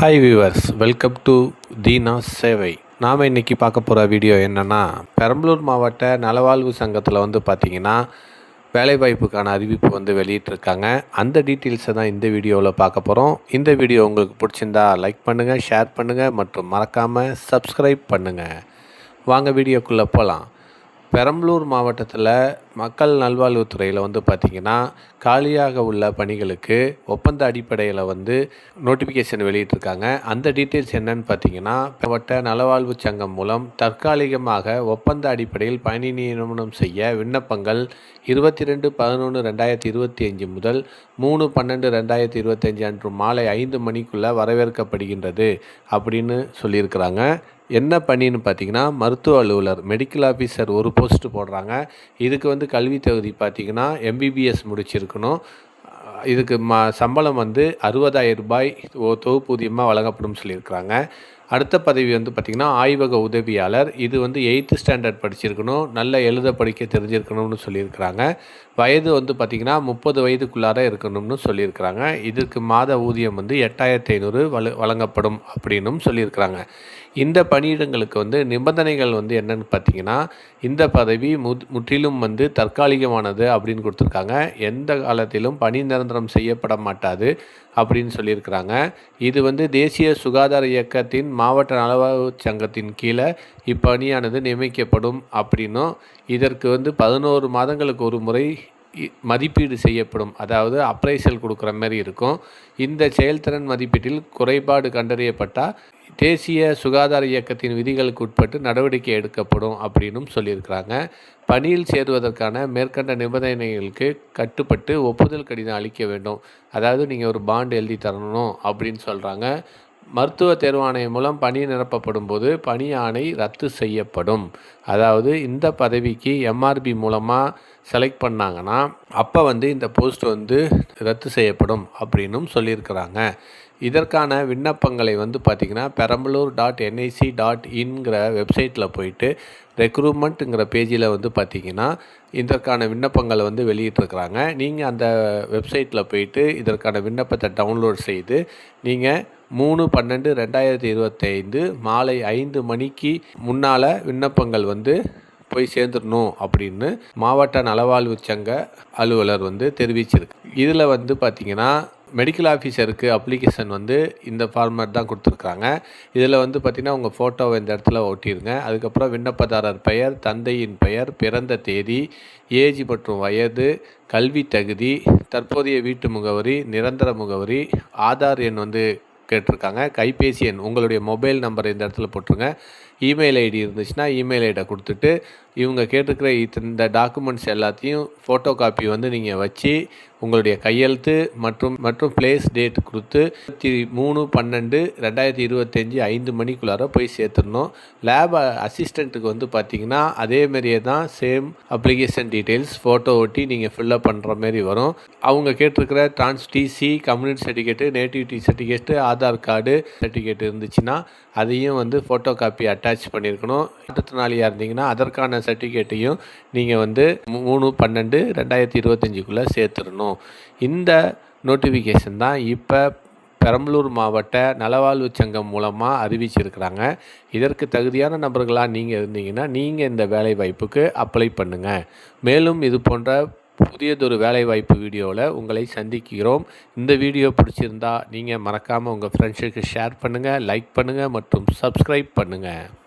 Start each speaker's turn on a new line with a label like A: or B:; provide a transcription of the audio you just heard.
A: Hi viewers welcome to Deena சேவை நாம் இன்றைக்கி பார்க்க போகிற வீடியோ என்னென்னா பெரம்பலூர் மாவட்ட நலவாழ்வு சங்கத்தில் வந்து பார்த்திங்கன்னா வேலைவாய்ப்புக்கான அறிவிப்பு வந்து வெளியிட்டிருக்காங்க. அந்த டீட்டெயில்ஸை தான் இந்த வீடியோவில் பார்க்க போகிறோம் இந்த வீடியோ உங்களுக்கு பிடிச்சிருந்தா லைக் பண்ணுங்கள் ஷேர் பண்ணுங்கள் மற்றும் மறக்காமல் சப்ஸ்கிரைப் பண்ணுங்கள் வாங்க வீடியோக்குள்ளே போகலாம் பெரம்பலூர் மாவட்டத்தில் மக்கள் நல்வாழ்வுத்துறையில் வந்து பார்த்திங்கன்னா காலியாக உள்ள பணிகளுக்கு ஒப்பந்த அடிப்படையில் வந்து நோட்டிஃபிகேஷன் வெளியிட்டிருக்காங்க. அந்த டீட்டெயில்ஸ் என்னன்னு பார்த்தீங்கன்னா மாவட்ட நலவாழ்வு சங்கம் மூலம் தற்காலிகமாக ஒப்பந்த அடிப்படையில் பணி நியமனம் செய்ய விண்ணப்பங்கள் இருபத்தி ரெண்டு பதினொன்று ரெண்டாயிரத்தி இருபத்தி அஞ்சு முதல் மூணு பன்னெண்டு ரெண்டாயிரத்தி இருபத்தஞ்சு அன்று மாலை ஐந்து மணிக்குள்ளே வரவேற்கப்படுகின்றது அப்படின்னு சொல்லியிருக்கிறாங்க. என்ன பணின்னு பார்த்தீங்கன்னா மருத்துவ அலுவலர் மெடிக்கல் ஆஃபீஸர் ஒரு போஸ்ட்டு போடுறாங்க. இதுக்கு வந்து கல்வி தகுதி பார்த்தீங்கன்னா எம்பிபிஎஸ் முடிச்சிருக்கணும். இதுக்கு ம சம்பளம் வந்து அறுபதாயிரம் ரூபாய் ஓ தொகுப்பூதியமாக வழங்கப்படும் சொல்லியிருக்கிறாங்க. அடுத்த பதவி வந்து பார்த்திங்கன்னா ஆய்வக உதவியாளர். இது வந்து எயித்து ஸ்டாண்டர்ட் படிச்சிருக்கணும். நல்ல எழுத படிக்க தெரிஞ்சிருக்கணும்னு சொல்லியிருக்கிறாங்க. வயது வந்து பார்த்திங்கன்னா முப்பது வயதுக்குள்ளார இருக்கணும்னு சொல்லியிருக்கிறாங்க. இதுக்கு மாத ஊதியம் வந்து எட்டாயிரத்தி ஐநூறு வழ வழங்கப்படும் அப்படின்னும் சொல்லியிருக்கிறாங்க. இந்த பணியிடங்களுக்கு வந்து நிபந்தனைகள் வந்து என்னென்னு பார்த்தீங்கன்னா இந்த பதவி மு முற்றிலும் வந்து தற்காலிகமானது அப்படின்னு கொடுத்துருக்காங்க. எந்த காலத்திலும் பணி நிரந்தரம் செய்யப்பட மாட்டாது அப்படின்னு சொல்லியிருக்கிறாங்க. இது வந்து தேசிய சுகாதார இயக்கத்தின் மாவட்ட நலவாழ்வு சங்கத்தின் கீழே இப்பணியானது நியமிக்கப்படும் அப்படின்னும் இதற்கு வந்து பதினோரு மாதங்களுக்கு ஒரு முறை மதிப்பீடு செய்யப்படும். அதாவது அப்ரைசல் கொடுக்குற மாதிரி இருக்கும். இந்த செயல்திறன் மதிப்பீட்டில் குறைபாடு கண்டறியப்பட்டால் தேசிய சுகாதார இயக்கத்தின் விதிகளுக்கு உட்பட்டு நடவடிக்கை எடுக்கப்படும் அப்படின்னும் சொல்லியிருக்கிறாங்க. பணியில் சேருவதற்கான மேற்கண்ட நிபந்தனைகளுக்கு கட்டுப்பட்டு ஒப்புதல் கடிதம் அளிக்க வேண்டும். அதாவது நீங்கள் ஒரு பாண்டு எழுதி தரணும் அப்படின்னு சொல்கிறாங்க மருத்துவ தேர்வாணையம் மூலம் பணி நிரப்பப்படும் போது பணி ஆணை ரத்து செய்யப்படும். அதாவது இந்த பதவிக்கு எம்ஆர்பி மூலமாக செலக்ட் பண்ணாங்கன்னா அப்போ வந்து இந்த போஸ்ட் வந்து ரத்து செய்யப்படும் அப்படின்னும் சொல்லியிருக்கிறாங்க. இதற்கான விண்ணப்பங்களை வந்து பார்த்திங்கன்னா பெரம்பலூர் டாட் என்ஐசி டாட் இன்கிற வெப்சைட்டில் போயிட்டு ரெக்ரூட்மெண்ட்டுங்கிற பேஜில் வந்து பார்த்திங்கன்னா இதற்கான விண்ணப்பங்களை வந்து வெளியிட்ருக்குறாங்க நீங்கள் அந்த வெப்சைட்டில் போயிட்டு இதற்கான விண்ணப்பத்தை டவுன்லோட் செய்து நீங்கள் மூணு பன்னெண்டு ரெண்டாயிரத்தி இருபத்தைந்து மாலை ஐந்து மணிக்கு முன்னால் விண்ணப்பங்கள் வந்து போய் சேர்ந்துடணும் அப்படின்னு மாவட்ட நலவாழ்வு சங்க அலுவலர் வந்து தெரிவிச்சிருக்கு. இதில் வந்து பார்த்திங்கன்னா மெடிக்கல் ஆஃபீஸருக்கு அப்ளிகேஷன் வந்து இந்த ஃபார்மேட் தான் கொடுத்துருக்காங்க. இதில் வந்து பார்த்திங்கன்னா உங்கள் ஃபோட்டோவை இந்த இடத்துல ஒட்டிடுங்க அதுக்கப்புறம் விண்ணப்பதாரர் பெயர் தந்தையின் பெயர் பிறந்த தேதி ஏஜ் மற்றும் வயது கல்வி தகுதி தற்போதைய வீட்டு முகவரி நிரந்தர முகவரி ஆதார் எண் வந்து கேட்டிருக்காங்க. கைபேசி எண் உங்களுடைய மொபைல் நம்பர் இந்த இடத்துல போட்டுருங்க. இமெயில் ஐடி இருந்துச்சுன்னா இமெயில் ஐடியை கொடுத்துட்டு இவங்க கேட்டிருக்கிற இந்த டாக்குமெண்ட்ஸ் எல்லாத்தையும் ஃபோட்டோ காப்பி வந்து நீங்கள் வச்சு உங்களுடைய கையெழுத்து மற்றும் மற்றும் பிளேஸ் டேட் கொடுத்து மூணு பன்னெண்டு ரெண்டாயிரத்தி இருபத்தஞ்சி ஐந்து மணிக்குள்ளார போய் சேர்த்துடணும். லேப் அசிஸ்டண்ட்டுக்கு வந்து பார்த்தீங்கன்னா அதேமாரியே தான் சேம் அப்ளிகேஷன் டீட்டெயில்ஸ் ஃபோட்டோ ஒட்டி நீங்கள் ஃபில்லப் பண்ணுற மாரி வரும். அவங்க கேட்டிருக்கிற trans TC community certificate nativity certificate Aadhaar card certificate இருந்துச்சுன்னா அதையும் வந்து ஃபோட்டோ காப்பி அட்டாச் பண்ணியிருக்கணும் மாற்றுத்திறனாளியாக இருந்தீங்கன்னா அதற்கான சர்டிஃபிகேட்டையும் நீங்கள் வந்து மூணு பன்னெண்டு ரெண்டாயிரத்தி இருபத்தஞ்சிக்குள்ளே சேர்த்துடணும். இந்த நோட்டிஃபிகேஷன் தான் இப்போ பெரம்பலூர் மாவட்ட நலவாழ்வு சங்கம் மூலமாக அறிவிச்சிருக்கிறாங்க. இதற்கு தகுதியான நபர்களாக நீங்கள் இருந்தீங்கன்னா நீங்கள் இந்த வேலை வாய்ப்புக்கு அப்ளை பண்ணுங்கள் மேலும் இது போன்ற புதியதொரு வேலைவாய்ப்பு வீடியோவில் உங்களை சந்திக்கிறோம். இந்த வீடியோ பிடிச்சிருந்தா நீங்கள் மறக்காமல் உங்கள் ஃப்ரெண்ட்ஸுக்கு ஷேர் பண்ணுங்கள் லைக் பண்ணுங்கள் மற்றும் சப்ஸ்கிரைப் பண்ணுங்கள்